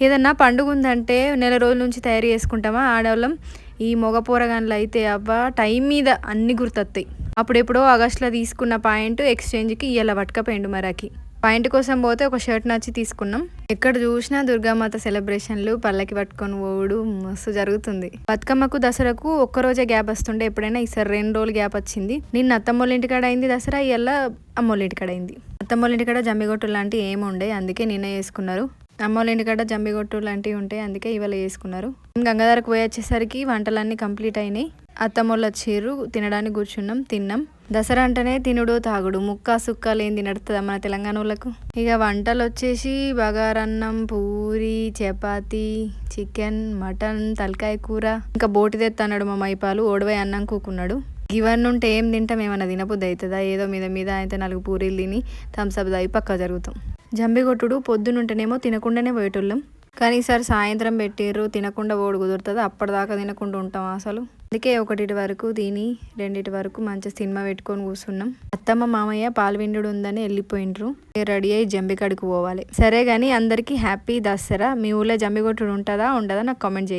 ఏదన్నా పండుగ ఉందంటే నెల రోజుల నుంచి తయారు చేసుకుంటామా? ఆడవాళ్ళం ఈ మగ పోరగాన్లు అయితే అబ్బా టైం మీద అన్ని గుర్తొస్తాయి అప్పుడెప్పుడో ఆగస్ట్లో తీసుకున్న పాయింట్ ఎక్స్చేంజ్కి ఇలా పట్టుకపోయిండు మరాకి. పాయింట్ కోసం పోతే ఒక షర్ట్ నచ్చి తీసుకున్నాం. ఎక్కడ చూసినా దుర్గామాత సెలబ్రేషన్లు పల్లకి పట్టుకొని పోవుడు మస్తు జరుగుతుంది. బతుకమ్మకు దసరాకు ఒక్క రోజే గ్యాప్ వస్తుండే ఎప్పుడైనా ఈసారి రెండు రోజులు గ్యాప్ వచ్చింది. నిన్న అత్తమ్మోళ్ళ ఇంటికాడ అయింది దసరా ఇవల్ల అమ్మోళ్ళ ఇంటికాడ అయింది. అత్తమ్మోళ్ళ ఇంటికాడ జమ్మిగొట్టు లాంటివి ఏమి ఉండే అందుకే నిన్న చేసుకున్నారు. అమ్మోళ్ళ ఇంటికాడ జంబిగొట్టు లాంటివి ఉంటాయి అందుకే ఇవాళ వేసుకున్నారు. గంగాధరకు పోయి వచ్చేసరికి వంటలన్నీ కంప్లీట్ అయినాయి. అత్తమ్మోళ్ళు వచ్చారు తినడానికి కూర్చున్నాం తిన్నాం. దసరా అంటేనే తినుడు తాగుడు. ముక్క సుక్క లేని నడుతుందా మన తెలంగాణ వాళ్ళకు? ఇక వంటలు వచ్చేసి బగారన్నం పూరి చపాతి చికెన్ మటన్ తలకాయ కూర. ఇంకా బోటి తెత్తన్నాడు మా మైపాలు ఓడవై అన్నం కూకున్నాడు. ఇవన్నీ ఉంటే ఏం తింటాం ఏమన్నా తినబుద్ది అవుతుందా? ఏదో మీద మీద అయితే నాలుగు పూరీలు తిని థమ్స్అప్ దాగి పక్క జరుగుతాం. జంబిగొట్టుడు పొద్దునుంటేనేమో తినకుండానే పోయేటోళ్ళం. కానీ ఈసారి సాయంత్రం పెట్టిర్రు తినకుండా ఓడి కుదురుతుంది? అప్పటిదాకా తినకుండా ఉంటాం అసలు. అందుకే ఒకటి వరకు తిని రెండిటి వరకు మంచి సినిమా పెట్టుకొని కూర్చున్నాం. అత్తమ్మ మామయ్య పాల్విండు ఉందని వెళ్ళిపోయిండ్రు రెడీ అయ్యి జంబికాడికి పోవాలి. సరే కానీ అందరికీ హ్యాపీ దసరా. మీ ఊళ్ళో జంబిగొట్టుడు ఉంటుందా ఉండదా? నాకు కామెంట్ చేయి.